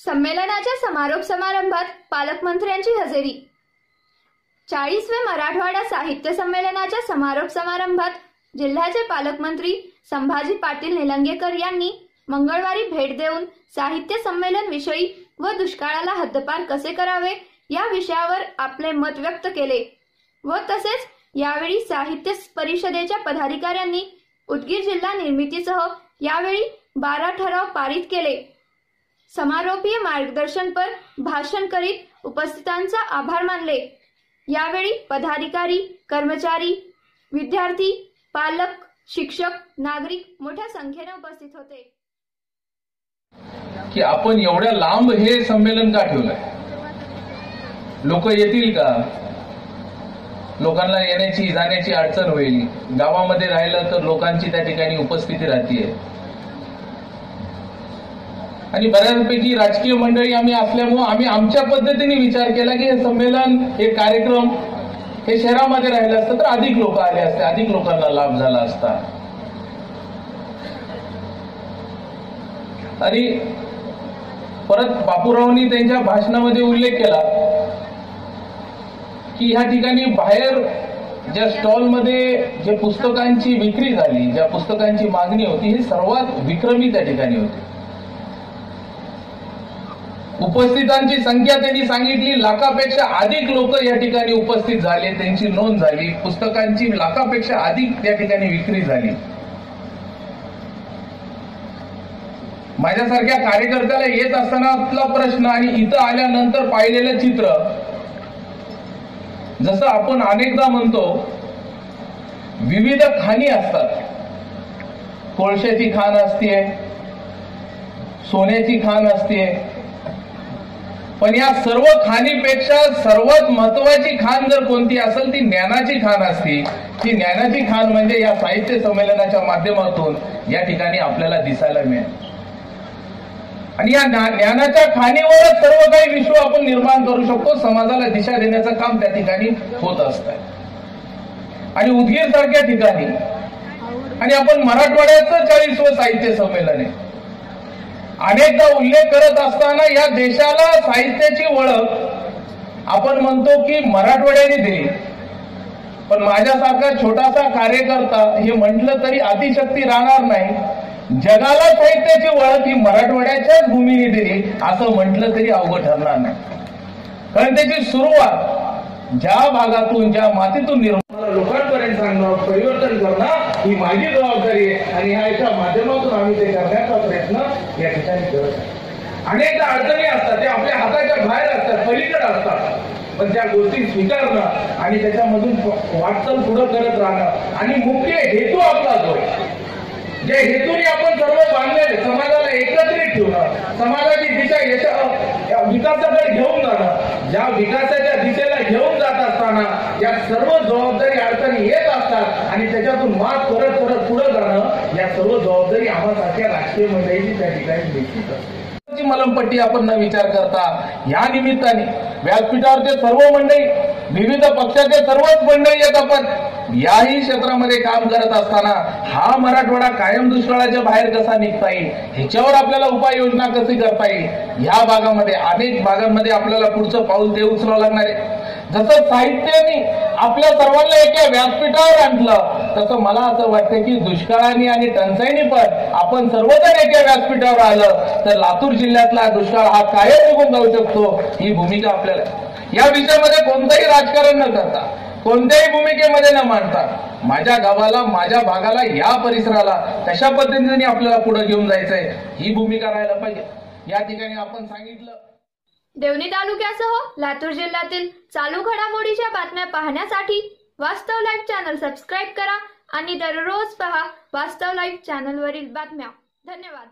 संमेलनाच्या समारोप समारंभात पालकमंत्र्यांची हजेरी. चाळीसवे मराठवाडा साहित्य संमेलनाच्या समारोप समारंभात जिल्ह्याचे पालकमंत्री संभाजी पाटील निलंगेकर यांनी मंगळवारी भेट देऊन साहित्य संमेलन विषयी व दुष्काळाला हद्दपार कसे करावे या विषयावर आपले मत व्यक्त केले व तसेच यावेळी साहित्य परिषदेच्या पदाधिकाऱ्यांनी उदगीर जिल्हा निर्मितीसह यावेळी बारा ठराव पारित केले. समारोपीय मार्गदर्शनपर भाषण करीत उपस्थितांचा आभार मानले. यावेळी पदाधिकारी कर्मचारी विद्यार्थी पालक शिक्षक नागरिक मोठ्या संख्येने उपस्थित होते. की आपण एवढ्या लांब हे संमेलन का ठेवलंय? लोक येतील का? लोकांना येण्याची जाण्याची अडचण होईल. गावामध्ये राहिलं तर लोकांची त्या ठिकाणी उपस्थिती राहतीये. आणि बऱ्याचपैकी राजकीय मंडळी आम्ही असल्यामुळं आम्ही आमच्या पद्धतीने विचार केला की हे संमेलन हे कार्यक्रम हे शहरामध्ये राहिलं असतं तर अधिक लोक आले असते अधिक लोकांना लाभ झाला असता. आणि परत बापूरावांनी त्यांच्या भाषणामध्ये उल्लेख केला की ह्या ठिकाणी बाहेर ज्या स्टॉलमध्ये जे पुस्तकांची विक्री झाली ज्या पुस्तकांची मागणी होती ही सर्वात विक्रमी त्या ठिकाणी होती. उपस्थितांची संख्या त्यांनी सांगितली लाखापेक्षा अधिक लोक या ठिकाणी उपस्थित झाले त्यांची नोंद झाली पुस्तकांची लाखापेक्षा अधिक त्या ठिकाणी विक्री झाली. माझ्यासारख्या कार्यकर्त्याला येत असतानातला प्रश्न आणि इथं आल्यानंतर पाहिलेलं चित्र जसं आपण अनेकदा म्हणतो विविध खाणी असतात. कोळशाची खाण असते सोन्याची खाण असते. पण या सर्व खाणीपेक्षा सर्वात महत्वाची खाण जर कोणती असेल ती ज्ञानाची खाण असते. ती ज्ञानाची खाण म्हणजे या साहित्य संमेलनाच्या माध्यमातून या ठिकाणी आपल्याला दिसायला मिळेल. आणि या ज्ञानाच्या खाणीवरच सर्व काही विश्व आपण निर्माण करू शकतो. समाजाला दिशा देण्याचं काम त्या ठिकाणी होत असत. आणि उदगीर सारख्या ठिकाणी. आणि आपण मराठवाड्याचं चाळीसवं साहित्य संमेलन आहे. अनेकदा उल्लेख करत असताना या देशाला साहित्याची ओळख आपण म्हणतो की मराठवाड्याने दिली. पण माझ्यासारखा छोटासा कार्यकर्ता हे म्हटलं तरी अतिशक्ती राहणार नाही. जगाला साहित्याची ओळख ही मराठवाड्याच्याच भूमीने दिली असं म्हटलं तरी अवघड ठरणार नाही. कारण त्याची सुरुवात ज्या भागातून ज्या मातीतून निर्माण लोकांपर्यंत सांगणं परिवर्तन करणं ही माझी जबाबदारी आहे. आणि ह्याच्या माध्यमातून आम्ही ते करण्याचा प्रयत्न या ठिकाणी करत अनेकदा अडचणी असतात ते आपल्या हाताच्या बाहेर असतात पलीकडे असतात. पण त्या गोष्टी स्वीकारणं आणि त्याच्यामधून वाटचाल पुढं करत राहणं आणि मुख्य हेतू आपला जो जे हेतूने आपण सर्व बांधलेले समाजाला एकत्रित ठेवणं समाजाची दिशा याच्या विकासाकडे घेऊन जाणं ज्या विकासाच्या दिशेला घेऊन जात असताना या सर्व जबाबदारी अडचणी येत असतात आणि त्याच्यातून मात करत करत पुढे जाणं या सर्व जबाबदारी आम्हासारख्या राजकीय मंडळीची त्या ठिकाणी निश्चित असते. मलमपट्टी आपण न विचार करता या निमित्ताने व्यासपीठावरचे सर्व मंडळी विविध पक्षाचे सर्वच मंडळी येत आपण याही क्षेत्रामध्ये काम करत असताना हा मराठवाडा कायम दुष्काळाच्या बाहेर कसा निघता येईल? ह्याच्यावर आपल्याला उपाययोजना कशी करता येईल? या भागामध्ये अनेक भागांमध्ये आपल्याला पुढचं पाऊल ते उचलावं लागणार आहे. जसं साहित्याने आपल्या सर्वांना एका व्यासपीठावर आणलं तसं मला असं वाटतं की दुष्काळाने आणि टंचाईने पण आपण सर्वजण एका व्यासपीठावर आलं तर लातूर जिल्ह्यातला दुष्काळ हा कायम निघून जाऊ शकतो ही भूमिका आपल्याला. या विषयामध्ये कोणतंही राजकारण न करता. कोणत्याही भूमिकेमध्ये न मांडता माझ्या गावाला माझ्या भागाला या परिसराला कशा पद्धतीने आपल्याला पुढे घेऊन जायचंय ही भूमिका राहायला पाहिजे. या ठिकाणी आपण सांगितलं. देवणी तालुक्यासह लातूर जिल्ह्यातील चालू घडामोडीच्या बातम्या पाहण्यासाठी वास्तव लाईव्ह चॅनल सबस्क्राईब करा आणि दररोज पहा वास्तव लाईव्ह चॅनलवरील बातम्या. धन्यवाद.